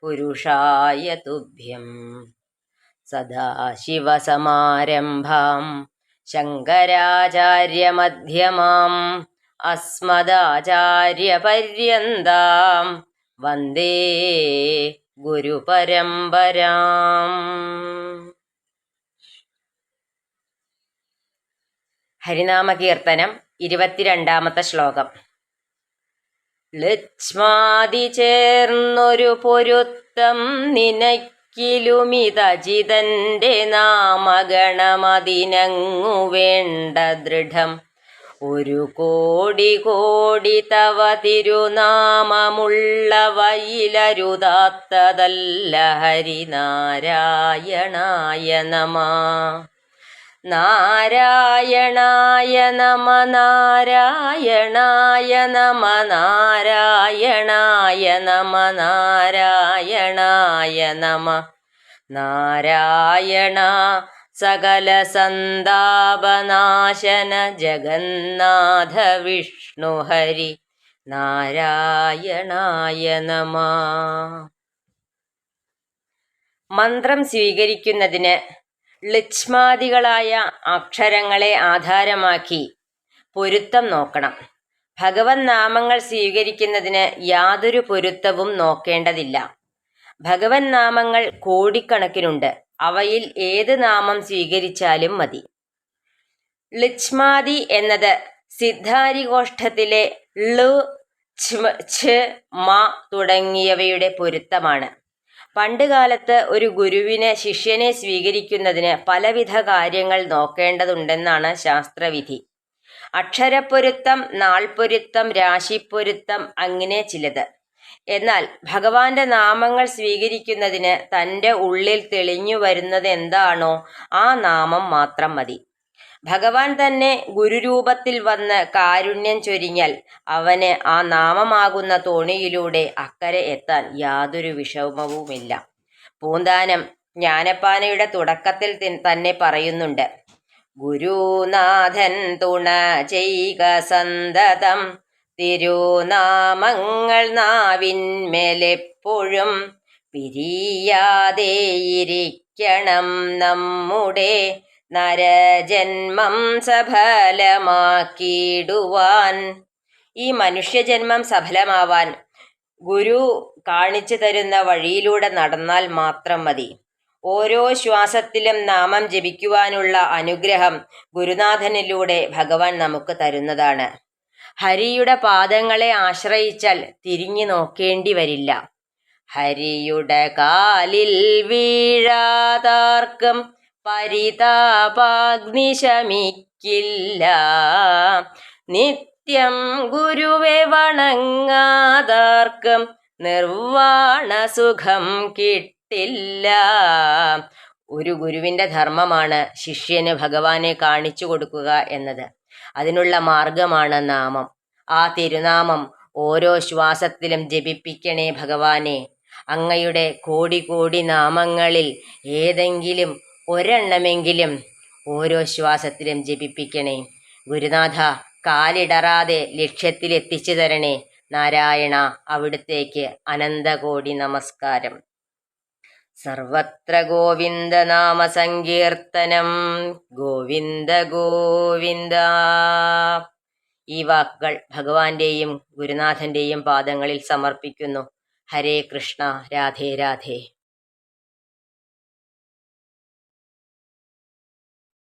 पुरुषाय तुभ्यं सदाशिवसमारम्भां शङ्कराचार्यमध्यमाम् अस्मदाचार्यपर्यन्तां वन्दे गुरुपरम्पराम् ഹരിനാമകീർത്തനം ഇരുപത്തിരണ്ടാമത്തെ ശ്ലോകം ലക്ഷ്മാതി ചേർന്നൊരു പൊരുത്തം നിനക്കിലുമിതജിതന്റെ നാമഗണമതിനങ്ങു വേണ്ട ദൃഢം. ഒരു കോടി കോടി തവ തിരുനാമമുള്ള വയിലരുതാത്തതല്ല ഹരിനാരായണായ നമ. നാരായണായ നമ നാരായണായ നമ നാരായണായ നമ നാരായണായ നമ നാരായണ സകല സന്താപനാശന ജഗന്നാഥ വിഷ്ണു ഹരി നാരായണായ നമ. മന്ത്രം സ്വീകരിക്കുന്നതിന് ലിച്ഛ്മാദികളായ അക്ഷരങ്ങളെ ആധാരമാക്കി പൊരുത്തം നോക്കണം. ഭഗവൻ നാമങ്ങൾ സ്വീകരിക്കുന്നതിന് യാതൊരു പൊരുത്തവും നോക്കേണ്ടതില്ല. ഭഗവൻ നാമങ്ങൾ കോടിക്കണക്കിനുണ്ട്. അവയിൽ ഏത് നാമം സ്വീകരിച്ചാലും മതി. ലിച്ഛ്മാദി എന്നത് സിദ്ധാരിഗോഷ്ഠത്തിലെ ൾ ഛ് മ തുടങ്ങിയവയുടെ പൊരുത്തമാണ്. പണ്ടുകാലത്ത് ഒരു ഗുരുവിനെ ശിഷ്യനെ സ്വീകരിക്കുന്നതിന് പലവിധ കാര്യങ്ങൾ നോക്കേണ്ടതുണ്ടെന്നാണ് ശാസ്ത്രവിധി. അക്ഷരപ്പൊരുത്തം നാൾപ്പൊരുത്തം രാശിപ്പൊരുത്തം അങ്ങനെ ചിലത്. എന്നാൽ ഭഗവാന്റെ നാമങ്ങൾ സ്വീകരിക്കുന്നതിന് തന്റെ ഉള്ളിൽ തെളിഞ്ഞു വരുന്നത് എന്താണോ ആ നാമം മാത്രം മതി. ഭഗവാൻ തന്നെ ഗുരുരൂപത്തിൽ വന്ന് കാരുണ്യം ചൊരിഞ്ഞാൽ അവന് ആ നാമമാകുന്ന തോണിയിലൂടെ അക്കരെ എത്താൻ യാതൊരു വിഷമവുമില്ല. പൂന്താനം ജ്ഞാനപ്പാനയുടെ തുടക്കത്തിൽ തന്നെ പറയുന്നുണ്ട്. ഗുരുനാഥൻ തുണ ചെയ്ക സന്തതം തിരുനാമങ്ങൾ നാവിന്മേലെപ്പോഴും പിരിയാതെയിരിക്കണം നമ്മുടെ നരജന്മം സഫലമാക്കിയിടുവാൻ. ഈ മനുഷ്യജന്മം സഫലമാവാൻ ഗുരു കാണിച്ചു തരുന്ന വഴിയിലൂടെ നടന്നാൽ മാത്രം മതി. ഓരോ ശ്വാസത്തിലും നാമം ജപിക്കുവാനുള്ള അനുഗ്രഹം ഗുരുനാഥനിലൂടെ ഭഗവാൻ നമുക്ക് തരുന്നതാണ്. ഹരിയുടെ പാദങ്ങളെ ആശ്രയിച്ചാൽ തിരിഞ്ഞു നോക്കേണ്ടി വരില്ല. ഹരിയുടെ കാലിൽ വീഴാതാർക്കും പരിതാപാഗ്നിശമിക്കില്ല. നിത്യം ഗുരുവെ വണങ്ങാതാർക്കും നിർവാണസുഖം കിട്ടില്ല. ഒരു ഗുരുവിന്റെ ധർമ്മമാണ് ശിഷ്യന് ഭഗവാനെ കാണിച്ചു കൊടുക്കുക എന്നത്. അതിനുള്ള മാർഗമാണ് നാമം. ആ തിരുനാമം ഓരോ ശ്വാസത്തിലും ജപിപ്പിക്കണേ ഭഗവാനെ. അങ്ങയുടെ കോടി കോടി നാമങ്ങളിൽ ഏതെങ്കിലും ഒരെണ്ണമെങ്കിലും ഓരോ ശ്വാസത്തിലും ജപിപ്പിക്കണേ. ഗുരുനാഥ കാലിടറാതെ ലക്ഷ്യത്തിൽ എത്തിച്ചു തരണേ. നാരായണ അവിടുത്തേക്ക് അനന്തകോടി നമസ്കാരം. സർവത്ര ഗോവിന്ദ നാമ സങ്കീർത്തനം ഗോവിന്ദ ഗോവിന്ദ. ഈ വാക്കുകൾ ഭഗവാന്റെയും ഗുരുനാഥന്റെയും പാദങ്ങളിൽ സമർപ്പിക്കുന്നു. ഹരേ കൃഷ്ണ രാധേ രാധേ.